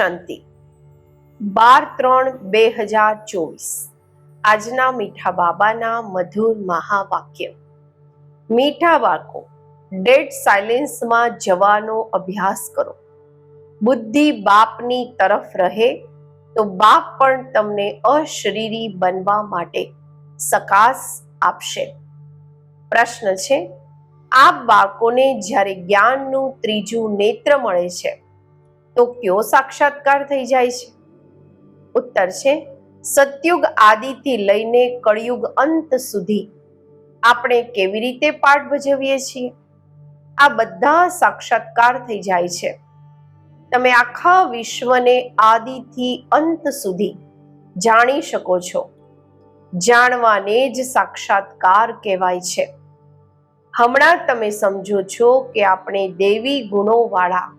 શાંતિ. બાર ત્રણ બે હજાર ચોવીસ. આજના મીઠા બાબાના મધુર મહાવાક્ય. મીઠા બાળકો ડેડ સાયલેન્સમાં જવાનો અભ્યાસ કરો. બુદ્ધિ બાપની તરફ રહે, તો બાપ પણ તમને અશરીરી બનવા માટે સકાસ આપશે. પ્રશ્ન છે, આ બાળકોને જ્યારે જ્ઞાનનું ત્રીજું નેત્ર મળે છે તો કયો સાક્ષાત્કાર થઈ જાય છે. ઉત્તર છે, સતયુગ આદિથી લઈને કળિયુગ અંત સુધી આપણે કેવી રીતે પાઠ ભજવીએ છીએ? આ બધા સાક્ષાત્કાર થઈ જાય છે. તમે આખા વિશ્વને આદિથી અંત સુધી જાણી શકો છો. જાણવાને જ સાક્ષાત્કાર કહેવાય છે. હમણાં તમે સમજો છો કે આપણે દેવી ગુણોવાળા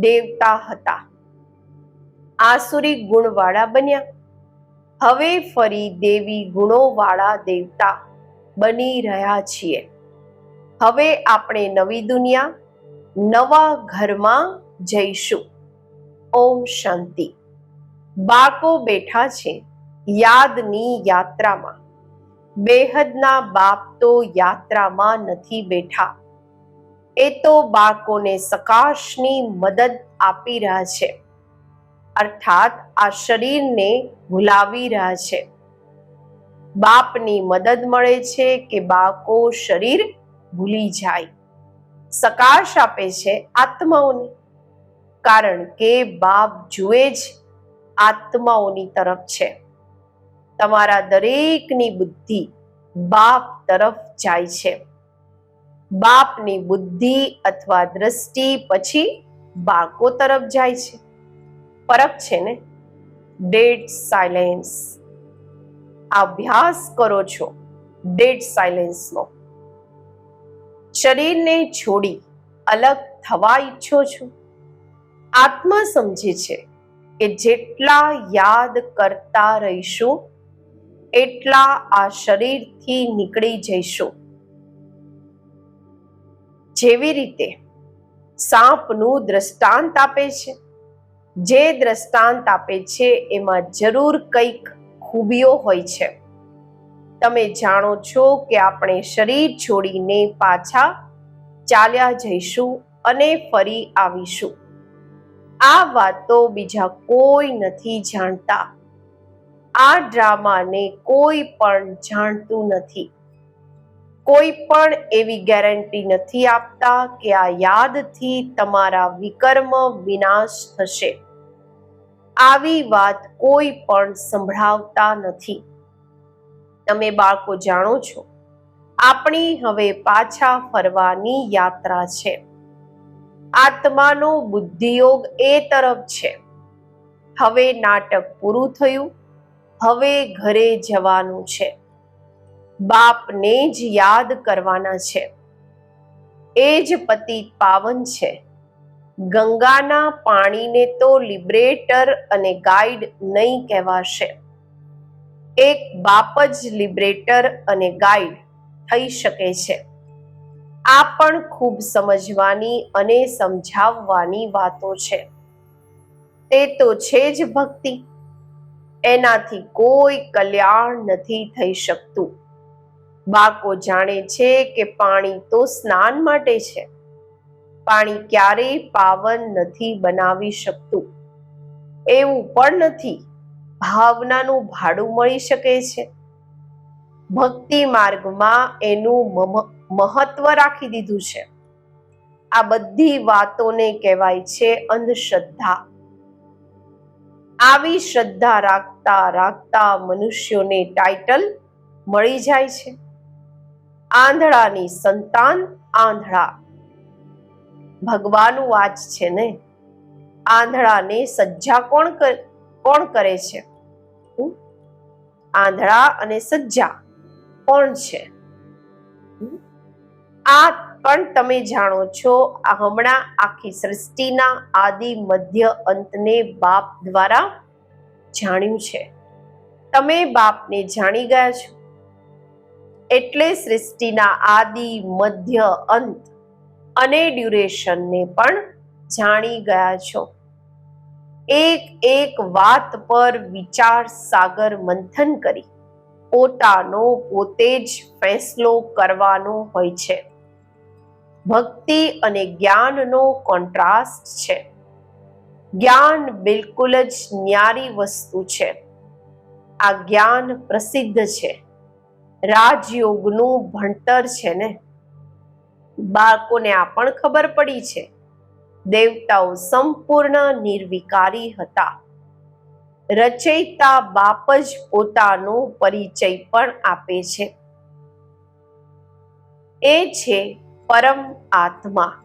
દેવતા હતા. આસુરી ગુણવાળા બન્યા. હવે ફરી દેવી ગુણોવાળા દેવતા બની રહ્યા છીએ. હવે આપણે નવી દુનિયા, નવા ઘરમાં જઈશું. ઓમ શાંતિ. બાળકો બેઠા છે યાદની યાત્રામાં. બેહદના બાપ તો યાત્રામાં નથી બેઠા. એ તો બાળકોને સકાશની મદદ આપી રહ્યા છે. અર્થાત આ શરીરને ભૂલાવી રહ્યા છે. બાપની મદદ મળે છે કે બાળકો શરીર ભૂલી જાય. સકાશ આપે છે આત્માઓને. કારણ કે બાપ જુએ જ આત્માઓની તરફ છે. તમારા દરેકની બુદ્ધિ બાપ તરફ જાય છે. બાપની બુદ્ધિ અથવા દ્રષ્ટિ પછી બાળકો તરફ જાય છે. ફરક છે ને? ડેડ સાયલેન્સ અભ્યાસ કરો છો ડેડ સાયલેન્સનો શરીરને છોડી અલગ થવા ઈચ્છો છો? આત્મા સમજે છે કે જેટલા યાદ કરતા રહીશું, એટલા આ શરીરથી નીકળી જઈશું. જેવી રીતે સાપનું દ્રષ્ટાંત આપે છે. જે દ્રષ્ટાંત આપે છે એમાં જરૂર કંઈક ખૂબીઓ હોય છે. તમે જાણો છો કે આપણે શરીર છોડીને પાછા ચાલ્યા જઈશું અને ફરી આવીશું. આ વાતો બીજા કોઈ નથી જાણતા. આ ડ્રામાને કોઈ પણ જાણતું નથી. કોઈ પણ એવી ગેરંટી નથી આપતા કે આ યાદથી તમારા વિકર્મ વિનાશ થશે. આવી વાત કોઈ પણ સંભળાવતા નથી. તમે બાળકો જાણો છો, આપણી હવે પાછા ફરવાની યાત્રા છે. આત્માનો બુદ્ધિયોગ એ તરફ છે. હવે નાટક પૂરું થયું, હવે ઘરે જવાનું છે. બાપને જ યાદ કરવાના છે. એ જ પતિ પાવન છે. ગંગાના પાણીને તો લિબરેટર અને ગાઈડ નહીં કહેવાશે. એક બાપ જ લિબરેટર અને ગાઈડ થઈ શકે છે. આ પણ ખૂબ સમજવાની અને સમજાવવાની વાતો છે. તે તો છે જ ભક્તિ. એનાથી કોઈ કલ્યાણ નથી થઈ શકતું. બાળકો જાણે છે કે પાણી તો સ્નાન માટે છે. પાણી ક્યારેય પાવન નથી બનાવી શકતું. એવું પણ નથી. ભાવનાનું ભાડું મળી શકે છે. ભક્તિ માર્ગમાં એનું મહત્વ રાખી દીધું છે. આ બધી વાતોને કહેવાય છે અંધશ્રદ્ધા. આવી શ્રદ્ધા રાખતા રાખતા મનુષ્યોને ટાઇટલ મળી જાય છે. આંધળાની સંતાન આંધળા. ભગવાન વાચ છે ને? આંધળાને સજ્જા કોણ કોણ કરે છે? આંધળા અને સજ્જા કોણ છે? આ પણ તમે જાણો છો, આ હમણાં આખી સૃષ્ટિના આદિ મધ્ય અંતને બાપ દ્વારા જાણ્યું છે. તમે બાપને જાણી ગયા છો? એટલે સૃષ્ટિના આદિ, મધ્ય, અંત અને ડ્યુરેશનને પણ જાણી ગયા છો. એક એક વાત પર વિચાર સાગર મંથન કરી. પોતાનો પોતે જ ફેસલો કરવાનો હોય છે. ભક્તિ અને જ્ઞાનનો કોન્ટ્રાસ્ટ છે. જ્ઞાન બિલકુલ જ ન્યારી વસ્તુ છે. આ જ્ઞાન પ્રસિદ્ધ છે. રાજયોગનું ભણતર છે ને? બાળકોને આ પણ ખબર પડી છે. દેવતાઓ સંપૂર્ણ નિર્વિકારી હતા. રચયિતા બાપ જ પોતાનો પરિચય પણ આપે છે. એ છે પરમ આત્મા.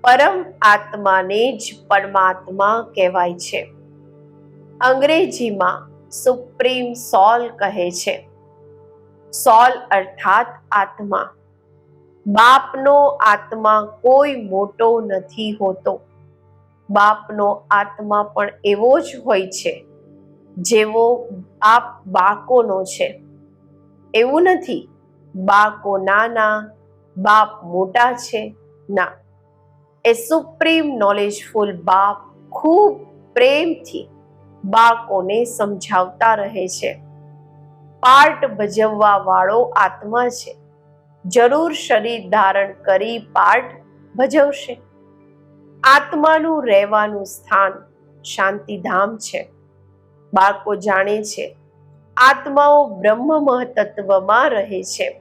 પરમ આત્માને જ પરમાત્મા કહેવાય છે. અંગ્રેજીમાં સુપ્રીમ સોલ કહે છે. સોલ અર્થાત આત્મા. બાપનો આત્મા કોઈ મોટો નથી હોતો. બાપનો આત્મા પણ એવો જ હોય છે, જેવો બાપ બાકોનો છે. એવું નથી બાકો નાના, બાપ મોટા છે, ના. એ સુપ્રીમ નોલેજફુલ બાપ ખૂબ પ્રેમથી બાકોને સમજાવતા રહે છે. પાર્ટ ભજવવા વાળો આત્મા છે. જરૂર શરીર ધારણ કરી પાર્ટ ભજવશે. આત્માનું રહેવાનું સ્થાન શાંતિધામ છે. બાળકો જાણે છે, આત્માઓ બ્રહ્મ મહતત્વમાં રહે છે.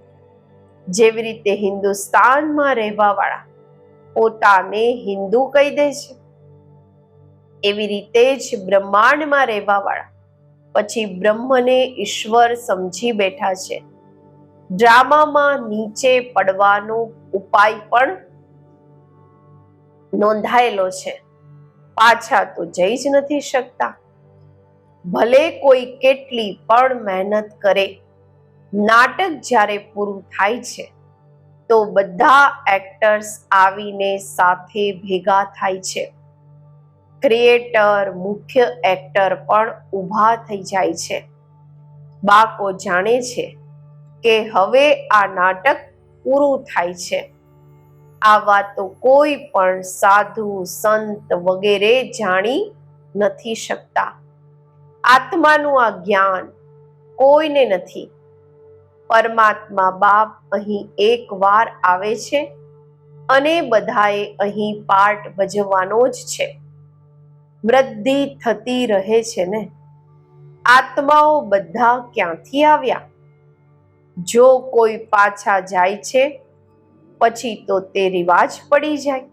જેવી રીતે હિન્દુસ્તાનમાં રહેવા વાળા પોતાને હિન્દુ કહી દે છે. એવી રીતે જ બ્રહ્માંડમાં રહેવા વાળા પછી બ્રહ્મને ઈશ્વર સમજી બેઠા છે. ડ્રામામાં નીચે પડવાનો ઉપાય પણ નોંધાયેલો છે. પાછા તો જઈ જ નથી શકતા. ભલે કોઈ કેટલી પણ મહેનત કરે, નાટક જ્યારે પૂરું થાય છે, તો બધા એક્ટર્સ આવીને સાથે ભેગા થાય છે. ક્રિએટર, મુખ્ય એક્ટર પણ ઊભા થઈ જાય છે. બાકો જાણે છે કે હવે આ નાટક પૂરું થાય છે. આ વાતો કોઈ પણ સાધુ, સંત વગેરે જાણી નથી શકતા. આત્માનું આ જ્ઞાન કોઈને નથી. પરમાત્મા બાપ અહીં એક વાર આવે છે અને બધાએ અહીં પાર્ટ ભજવવાનો જ છે. વૃદ્ધિ થતી રહે છે ને? આત્માઓ બધા ક્યાંથી આવ્યા? જો કોઈ પાછા જાય છે, પછી તો તે રિવાજ પડી જાય.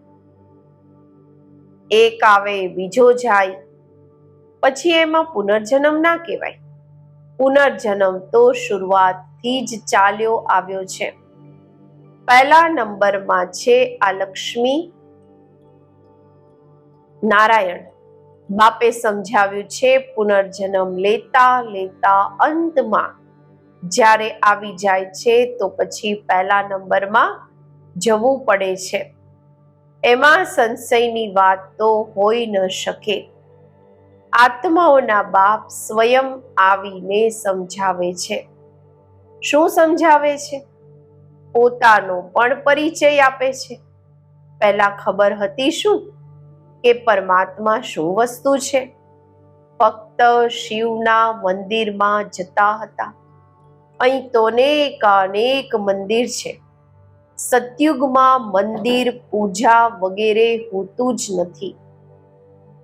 એક આવે, બીજો જાય. પછી એમાં પુનર્જન્મ ના કહેવાય. પુનર્જન્મ તો શરૂઆતથી જ ચાલ્યો આવ્યો છે. પહેલા નંબરમાં છે આ લક્ષ્મી. નારાયણ. બાપે સમજાવ્યું છે, પુનર્જન્મ લેતા લેતા અંતમાં જ્યારે આવી જાય છે તો પછી પહેલા નંબરમાં જવું પડે છે. એમાં સંશયની વાત તો હોઈ ન શકે. આત્માઓના બાપ સ્વયં આવીને સમજાવે છે. શું સમજાવે છે? પોતાનો પણ પરિચય આપે છે. પહેલા ખબર હતી શું? કે પરમાત્મા શું વસ્તુ છે? ફક્ત શિવના મંદિરમાં જતા હતા. અહીં તો અનેક મંદિર છે. સતયુગમાં મંદિર, પૂજા વગેરે હોતું જ નથી.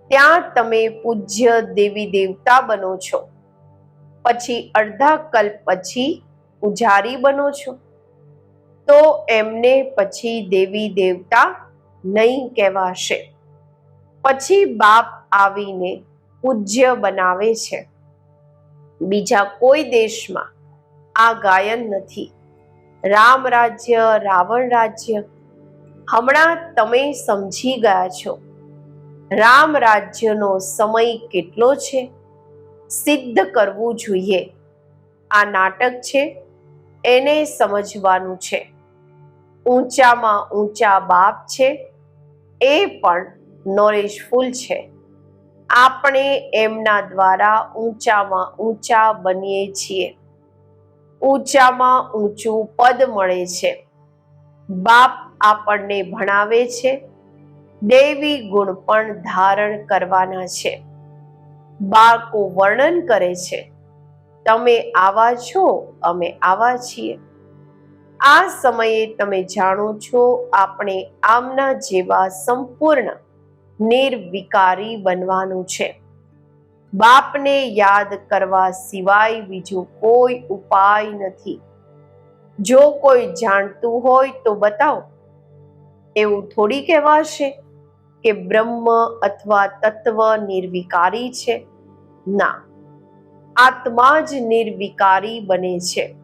ત્યાં તમે પૂજ્ય દેવી દેવતા બનો છો. પછી અડધા કલ્પ પછી પૂજારી બનો છો. તો એમને પછી દેવી દેવતા નહીં કહેવાશે. પછી બાપ આવીને પૂજ્ય બનાવે છે. બીજા કોઈ દેશમાં આ ગાયન નથી. રામ રાજ્ય, રાવણ રાજ્ય, હમણાં તમે સમજી ગયા છો. રામ રાજ્યનો સમય કેટલો છે? સિદ્ધ કરવું જોઈએ. આ નાટક છે, એને સમજવાનું છે. ઊંચામાં ઊંચા બાપ છે, એ પણ નોલેજફુલ છે. આપણે એમના દ્વારા ઊંચામાં ઊંચા બનીએ છીએ. ઊંચામાં ઊંચું પદ મળે છે. બાપ આપણને ભણાવે છે. દેવી ગુણ પણ ધારણ કરવાના છે. બાળકો વર્ણન કરે છે. તમે આવા છો, અમે આવા છીએ. આ સમયે તમે જાણો છો, આપણે આમના જેવા સંપૂર્ણ નિર્વિકારી બનવાનું છે. બાપને યાદ કરવા સિવાય બીજો કોઈ ઉપાય નથી. જો કોઈ જાણતું હોય તો બતાવો. એવું થોડી કહેવાશે કે બ્રહ્મ અથવા તત્વ નિર્વિકારી છે? ના. આત્મા જ નિર્વિકારી બને છે.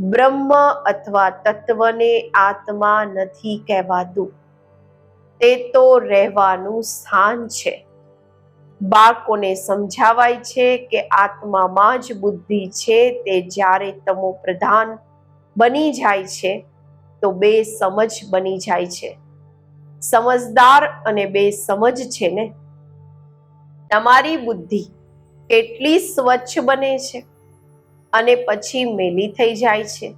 બ્રહ્મ અથવા તત્વને આત્મા નથી કહેવાતું. તે તો રહેવાનું સ્થાન છે. બાળકોને સમજાવાય છે કે આત્મામાં જ બુદ્ધિ છે તે જ્યારે તમો પ્રધાન બની જાય છે, તો બે સમજ બની જાય છે. સમજદાર અને બે સમજ છે ને? તમારી બુદ્ધિ કેટલી સ્વચ્છ બને છે અને પછી મેલી થઈ જાય છે.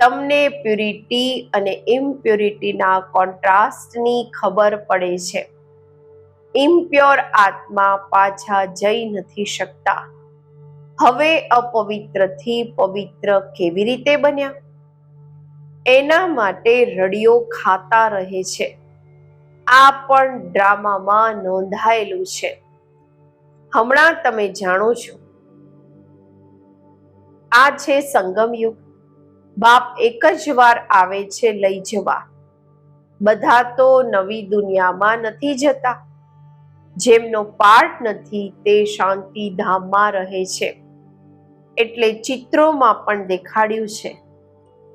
તમને પ્યુરિટી અને ઇમ્પ્યુરિટીના કોન્ટ્રાસ્ટની ખબર પડે છે. ઇમ્પ્યોર આત્મા પાછા જઈ નથી શકતા. હવે અપવિત્રથી પવિત્ર કેવી રીતે બન્યા? એના માટે રડિયો ખાતા રહે છે. આ પણ ડ્રામામાં નોંધાયેલું છે. હમણાં તમે જાણો છો. આ છે સંગમ યુગ બાપ એક જ વાર આવે છે લઈ જવા. બધા તો નવી દુનિયામાં નથી જતા. જેમનો પાર્ટ નથી તે શાંતિ ધામમાં રહે છે. એટલે ચિત્રોમાં પણ દેખાડ્યું છે.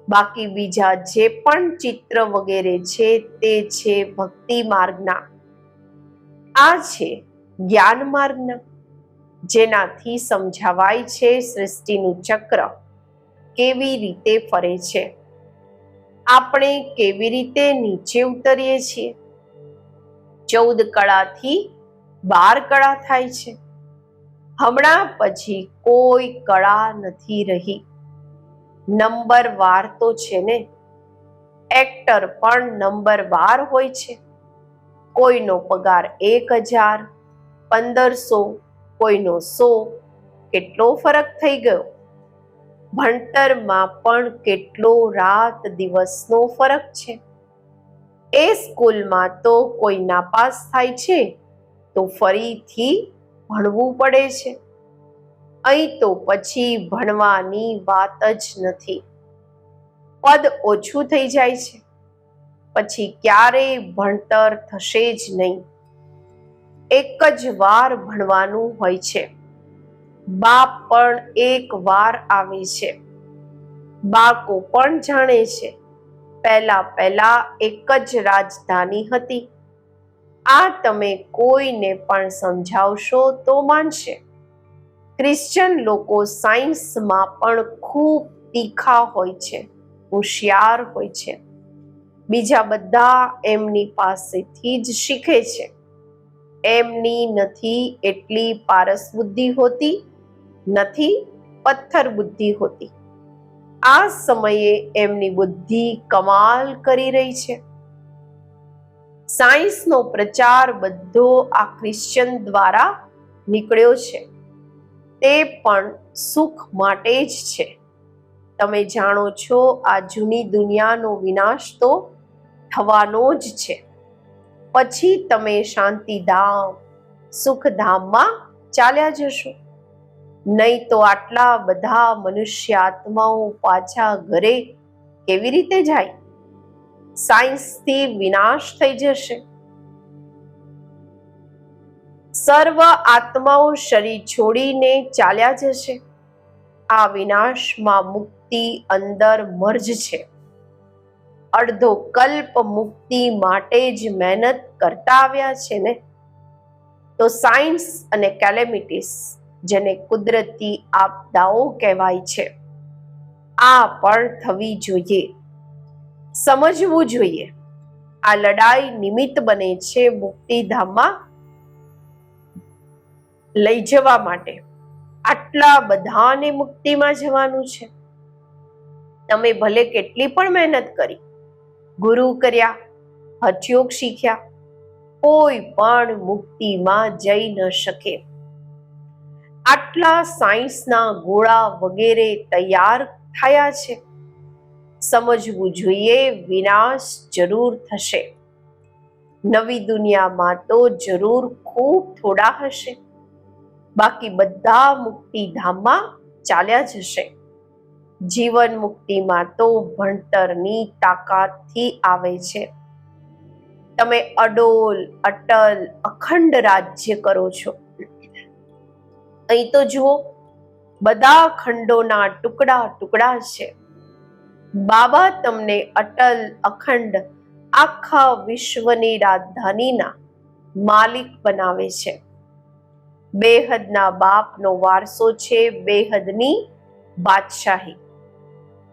બાકી બીજા જે પણ ચિત્ર વગેરે છે તે છે ભક્તિ માર્ગના. આ છે જ્ઞાન માર્ગના. જેનાથી સમજાવાય છે સૃષ્ટિનું ચક્ર. કેવી રીતે ફરે છે? આપણે કેવી રીતે નીચે ઉતરીએ છીએ? ચૌદ કળાથી બાર કળા થાય છે. હમણાં પછી કોઈ કળા નથી રહી. નંબર વાર તો છે ને? એક્ટર પણ નંબર વાર હોય છે. કોઈનો પગાર એક હજાર, પંદરસો, કોઈનો સો. કેટલો ફરક થઈ ગયો? ભણતરમાં પણ કેટલો રાત દિવસનો ફરક છે? એ સ્કૂલમાં તો કોઈ નાપાસ થાય છે, તો ફરીથી ભણવું પડે છે. અહીં તો પછી ભણવાની વાત જ નથી. પદ ઓછું થઈ જાય છે. પછી ક્યારેય ભણતર થશે જ નહીં. એક જ વાર ભણવાનું હોય છે. બાપ પણ એક વાર આવે છે. બાળકો પણ જાણે છે. પહેલા પહેલા એક જ રાજધાની હતી. આ તમે કોઈને પણ સમજાવશો તો માનશે. ક્રિશ્ચન લોકો સાયન્સમાં પણ ખૂબ તીખા હોય છે, હોશિયાર હોય છે. બીજા બધા એમની પાસેથી જ શીખે છે. એમની નથી એટલી પારસ બુદ્ધિ હોતી નથી, પથ્થર બુદ્ધિ હોતી. આ સમયે એમની બુદ્ધિ કમાલ કરી રહી છે. સાયન્સનો પ્રચાર બધો આ ક્રિશ્ચન દ્વારા નીકળ્યો છે. તે પણ સુખ માટે જ છે. તમે જાણો છો, આ જૂની દુનિયાનો વિનાશ તો થવાનો જ છે. પછી તમે શાંતિધામ, સુખધામમાં ચાલ્યા જશો. નહીં તો આટલા બધા મનુષ્ય આત્માઓ પાછા ઘરે કેવી રીતે જાય? સાયન્સથી વિનાશ થઈ જશે. સર્વ આત્માઓ શરીર છોડીને ચાલ્યા જશે. આ વિનાશમાં મુક્તિ અંદર મર્જ છે. અડધો કલ્પ મુક્તિ માટે જ મહેનત કરતા આવ્યા છે ને? તો સાયન્સ અને કેલેમિટીસ જેને કુદરતી આપદાઓ કહેવાય છે. આ પણ થવી જોઈએ. સમજવું જોઈએ. આ લડાઈ નિમિત્ત બને છે મુક્તિધામમાં લઈ જવા માટે. આટલા બધાને મુક્તિમાં જવાનું છે. તમે ભલે કેટલી પણ મહેનત કરી, ગુરુ કર્યા, હઠયોગ શીખ્યા, કોઈ પણ મુક્તિમાં જઈ ન શકે. આટલા સાયન્સના ગોળા વગેરે તૈયાર થયા છે. સમજવું જોઈએ, વિનાશ જરૂર થશે. નવી દુનિયામાં તો જરૂર ખૂબ થોડા હશે. બાકી બધા મુક્તિધામમાં ચાલ્યા જશે. જીવન મુક્તિમાં તો ભણતરની તાકાતથી આવે છે. તમે અડોલ, અટલ, અખંડ રાજ્ય કરો છો. અહીં તો જુઓ, બધા ખંડોના ટુકડા ટુકડા છે. બાબા તમને અટલ અખંડ આખા વિશ્વની રાજધાનીના માલિક બનાવે છે. બેહદના બાપનો વારસો છે બેહદની બાદશાહી.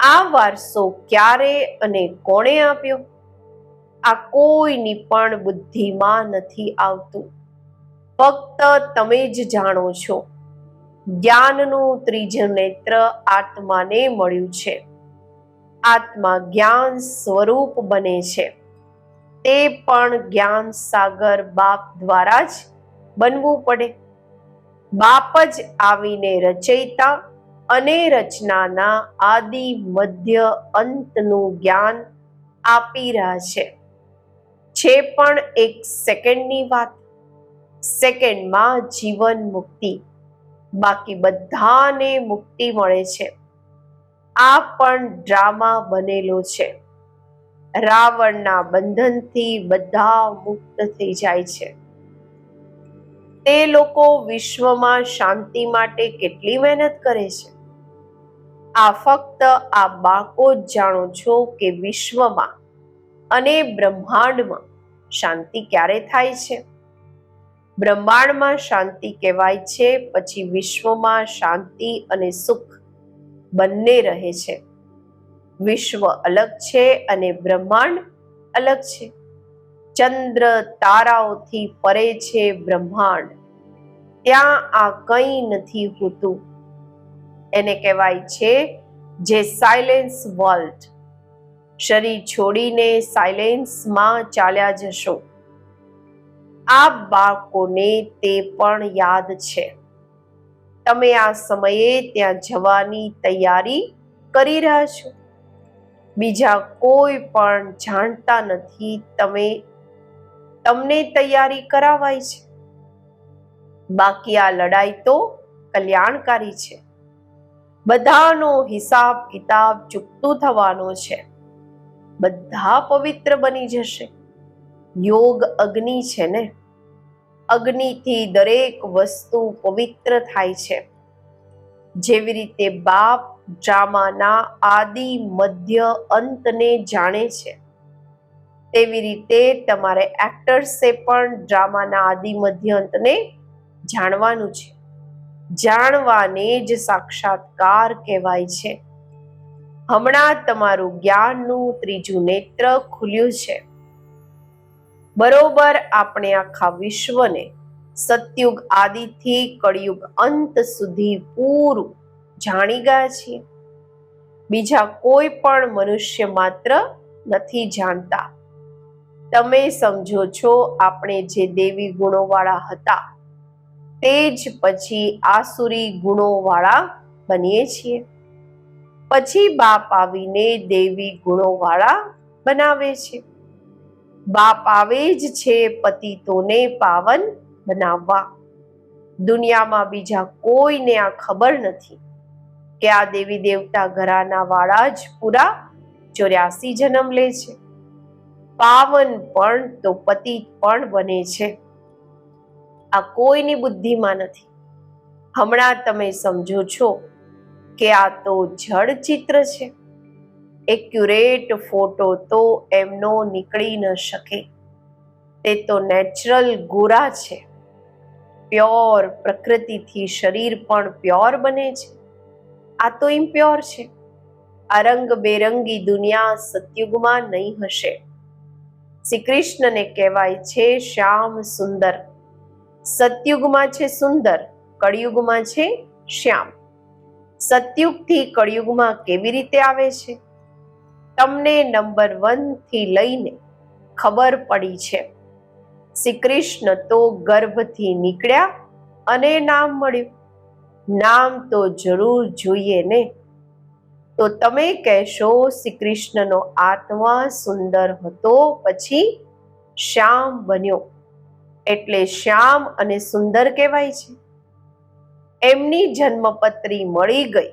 આ વારસો ક્યારે અને કોણે આપ્યો? આ કોઈની પણ બુદ્ધિમાં નથી આવતું. ફક્ત તમે જ જાણો છો જ્ઞાનનું ત્રીજું નેત્ર આત્માને મળ્યું છે. આત્મા જ્ઞાન સ્વરૂપ બને છે. તે પણ જ્ઞાન સાગર બાપ દ્વારા જ બનવું પડે. બાપ જ આવીને રચયિતા અને રચનાના આદિ મધ્ય અંતનું જ્ઞાન આપી રહ્યા છે. છે પણ એક સેકન્ડની વાત. સેકન્ડમાં જીવન મુક્તિ. બાકી બધાને મુક્તિ મળે છે. આ પણ ડ્રામા બનેલો છે. રાવણના બંધનથી બધા મુક્ત થઈ જાય છે. તે લોકો વિશ્વમાં શાંતિ માટે કેટલી મહેનત કરે છે? આ ફક્ત આ બાળકો જ જાણો છો કે વિશ્વમાં અને બ્રહ્માંડમાં શાંતિ ક્યારે થાય છે? બ્રહ્માંડમાં શાંતિ કહેવાય છે, પછી વિશ્વમાં શાંતિ અને સુખ બંને રહે છે. વિશ્વ અલગ છે અને બ્રહ્માંડ અલગ છે. ચંદ્ર તારાઓથી પરે છે બ્રહ્માંડ. ત્યાં આ કંઈ નથી હોતું. એને કહેવાય છે જે સાયલેન્સ વર્લ્ડ શરીર છોડીને સાયલેન્સમાં ચાલ્યા જશો. આ બાળકોને તે પણ યાદ છે. તમે આ સમયે ત્યાં જવાની તૈયારી કરી રહ્યા છો? બીજા કોઈ પણ જાણતા નથી તમે તમને તૈયારી કરાવાય છે? બાકી આ લડાઈ તો કલ્યાણકારી છે. બધાનો હિસાબ કિતાબ ચૂકતું થવાનો છે. બધા પવિત્ર બની જશે. યોગ અગ્નિ છે ને? અગ્નિથી દરેક વસ્તુ પવિત્ર થાય છે. જેવી રીતે બાપ ડ્રામાના આદિ મધ્ય અંતને જાણે છે. તેવી રીતે તમારે એક્ટર્સે પણ ડ્રામાના આદિ મધ્ય અંતને જાણવાનું છે. જાણવાને જ સાક્ષાત્કાર કહેવાય છે. હમણાં તમારું જ્ઞાનનું ત્રીજું નેત્ર ખુલ્યું છે. બરોબર આપણે આખા વિશ્વને સતયુગ આદિથી કળિયુગ અંત સુધી પૂરું જાણી ગયા છીએ. બીજા કોઈ પણ મનુષ્ય માત્ર નથી જાણતા. તમે સમજો છો આપણે જે દેવી ગુણોવાળા હતા તે જ પછી આસુરી ગુણોવાળા બનીએ છીએ. પછી બાપ આવીને દેવી ગુણોવાળા બનાવે છે. બાપ આવે જ છે પતિતોને પાવન બનાવવા. દુનિયામાં બીજા કોઈને આ ખબર નથી કે આ દેવી દેવતા ઘરાના વાળા જ પૂરા ચોર્યાસી જન્મ લે છે. પાવન પણ તો પતિ પણ બને છે. આ કોઈની બુદ્ધિમાં નથી. હમણાં તમે સમજો છો કે આ તો જળ ચિત્ર છે. એક્યુરેટ ફોટો તો એમનો નીકળી ન શકે. તે તો નેચરલ ગોરા છે. પ્યોર પ્રકૃતિથી શરીર પણ પ્યોર બને છે. આ તો ઇમ્પ્યોર છે. આ રંગ બેરંગી દુનિયા સતયુગમાં નહીં હશે. શ્રી કૃષ્ણને કહેવાય છે શ્યામ સુંદર. સતયુગમાં છે સુંદર, કળિયુગમાં છે શ્યામ. સતયુગથી કળિયુગમાં કેવી રીતે આવે છે? તમને નંબર વનથી લઈને ખબર પડી છે. શ્રી કૃષ્ણ તો ગર્ભથી નીકળ્યા અને નામ મળ્યું. નામ તો જરૂર જોઈએ ને. તો તમે કહેશો શ્રી કૃષ્ણનો આત્મા સુંદર હતો પછી શ્યામ બન્યો. એટલે શ્યામ અને સુંદર કહેવાય છે. એમની જન્મપત્રી મળી ગઈ.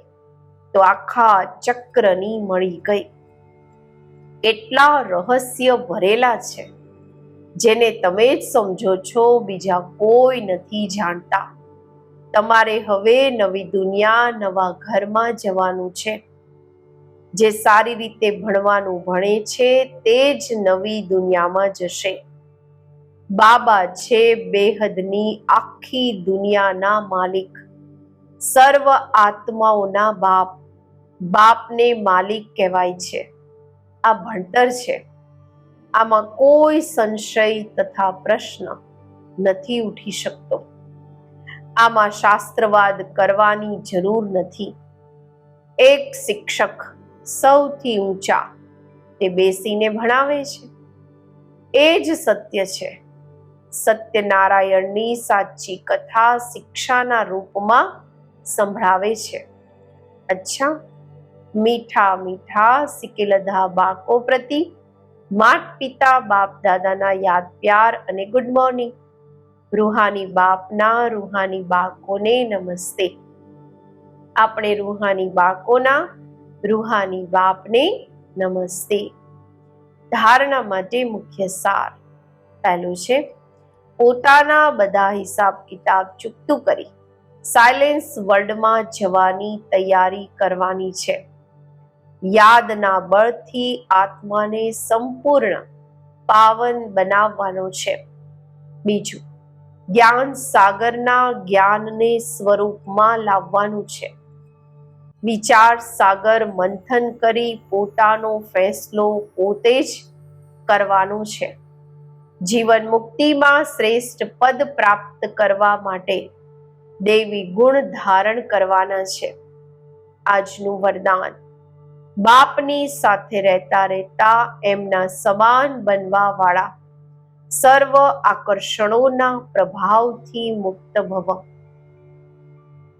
તો આખા ચક્રની મળી ગઈ. કેટલા રહસ્ય ભરેલા છે. જેને તમે જ સમજો છો, બીજા કોઈ નથી જાણતા. તમારે હવે નવી દુનિયા, નવા ઘરમાં જવાનું છે. જે સારી રીતે ભણવાનું ભણે છે, તે જ નવી દુનિયામાં જશે. બાબા છે બેહદની આખી દુનિયાના માલિક. સર્વ આત્માઓના બાપ. બાપને માલિક કહેવાય છે. આ ભણતર છે. આમાં કોઈ સંશય તથા પ્રશ્ન નથી ઉઠી શકતો. આમાં શાસ્ત્રવાદ કરવાની જરૂર નથી. એક શિક્ષક સૌથી ઊંચા તે બેસીને ભણાવે છે. એ જ સત્ય છે. સત્યનારાયણની સાચી કથા શિક્ષાના રૂપમાં સંભળાવે છે. અચ્છા મીઠા મીઠા સિકેલધા બાળકો પ્રતિ. માત પિતા, બાપ દાદાના યાદ પ્યાર અને ગુડ મોર્નિંગ રૂહાની બાપના, રૂહાની બાળકોને નમસ્તે. આપણે રૂહાની બાળકોના, રૂહાની બાપને નમસ્તે. ધારણા માટે મુખ્ય સાર. પહેલું છે, પોતાના બધા હિસાબ કિતાબ ચૂકતું કરી. સાયલેન્સ વર્લ્ડમાં જવાની તૈયારી કરવાની છે. યાદના બળથી આત્માને સંપૂર્ણ પાવન બનાવવાનો છે. બીજું, જ્ઞાન સાગરના જ્ઞાનને સ્વરૂપમાં લાવવાનું છે. વિચાર સાગર મંથન કરી પોતાનો ફેસલો પોતે જ કરવાનો છે. જીવન મુક્તિમાં શ્રેષ્ઠ પદ પ્રાપ્ત કરવા માટે દેવી ગુણ ધારણ કરવાના છે. આજનું વરદાન. બાપની સાથે રહેતા રહેતા એમના સમાન બનવા વાળા સર્વ આકર્ષણોના પ્રભાવથી મુક્ત ભવ.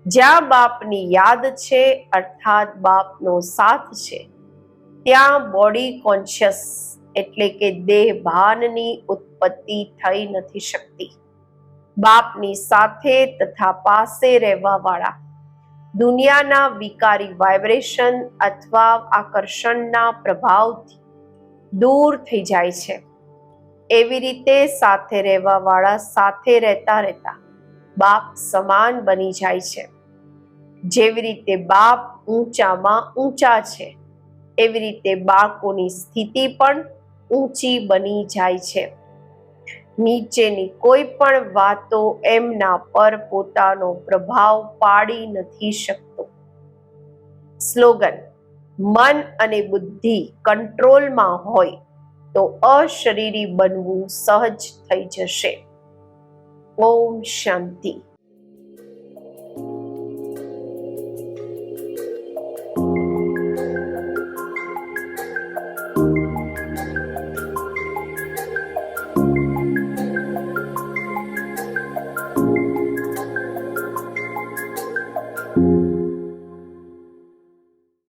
જ્યાં બાપની યાદ છે, અર્થાત બાપનો સાથ છે, ત્યાં બોડી કોન્શિયસ એટલે કે દેહ ભાનની ઉત્પત્તિ થઈ નથી શકતી. બાપની સાથે તથા પાસે રહેવા વાળા દુનિયાના વિકારી વાઇબ્રેશન અથવા આકર્ષણના પ્રભાવથી દૂર થઈ જાય છે. એવી રીતે સાથે રહેવાવાળા સાથે રહેતા રહેતા બાપ સમાન બની જાય છે. જેવી રીતે બાપ ઊંચામાં ઊંચા છે, એવી રીતે બાળકોની સ્થિતિ પણ ઊંચી બની જાય છે. નીચેની કોઈ પણ વાતો એમના પર પોતાનો પ્રભાવ પાડી નથી શકતો. સ્લોગન, મન અને બુદ્ધિ કંટ્રોલમાં હોય તો અશરીરી બનવું સહજ થઈ જશે. ઓમ શાંતિ.